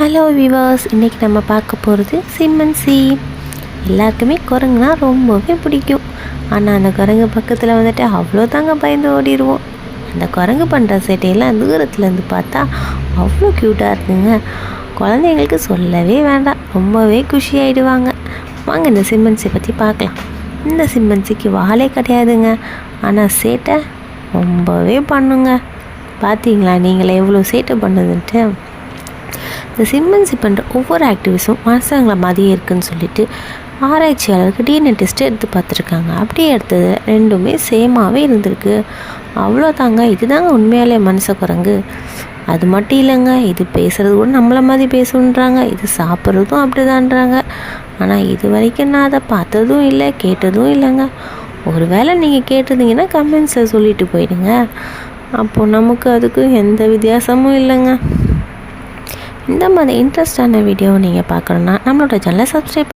Hello விவாஸ் இன்றைக்கி நம்ம பார்க்க போகிறது சிம்மன்சி எல்லாருக்குமே குரங்குனா ரொம்பவே பிடிக்கும். ஆனால் அந்த குரங்கு பக்கத்தில் வந்துட்டு அவ்வளோ தாங்க பயந்து ஓடிடுவோம் அந்த குரங்கு பண்ணுற சேட்டையெல்லாம் தூரத்துலேருந்து பார்த்தா அவ்வளோ க்யூட்டாக இருக்குங்க. குழந்தைங்களுக்கு சொல்லவே வேண்டாம். ரொம்பவே குஷி ஆகிடுவாங்க வாங்க இந்த சிம்மன்சி பற்றி பார்க்கலாம். இந்த சிம்மன்சிக்கு வாழே கிடையாதுங்க. ஆனால் சேட்டை ரொம்பவே பண்ணுங்க. பார்த்தீங்களா நீங்களே எவ்வளோ சேட்டை பண்ணுதுன்ட்டு. இந்த சிம்மன்சி பண்ணுற ஒவ்வொரு ஆக்டிவிஸும் மனுஷங்களை மாதிரியே இருக்குன்னு சொல்லிட்டு ஆராய்ச்சியாளருக்கு டிஎன்ஏ டெஸ்ட் எடுத்து பார்த்துருக்காங்க. அப்படியே எடுத்தது ரெண்டுமே சேமாகவே இருந்திருக்கு. அவ்வளோதாங்க இதுதாங்க உண்மையாலே மனுஷ குரங்கு அது மட்டும் இல்லைங்க. இது பேசுகிறது கூட நம்மளை மாதிரி பேசுன்றாங்க. இது சாப்பிட்றதும் அப்படிதான்றாங்க. ஆனால் இது வரைக்கும் நான் அதை பார்த்ததும் இல்லை கேட்டதும் இல்லைங்க. ஒரு வேளை நீங்கள் கேட்டிருந்தீங்கன்னா கமெண்ட்ஸில் சொல்லிட்டு போயிடுங்க. அப்போது நமக்கு அதுக்கும் எந்த வித்தியாசமும் இல்லைங்க. இந்த மாதிரி இன்ட்ரெஸ்டான வீடியோ நீங்கள் பார்க்கணுன்னா நம்மளோட சேனலை சப்ஸ்கிரைப்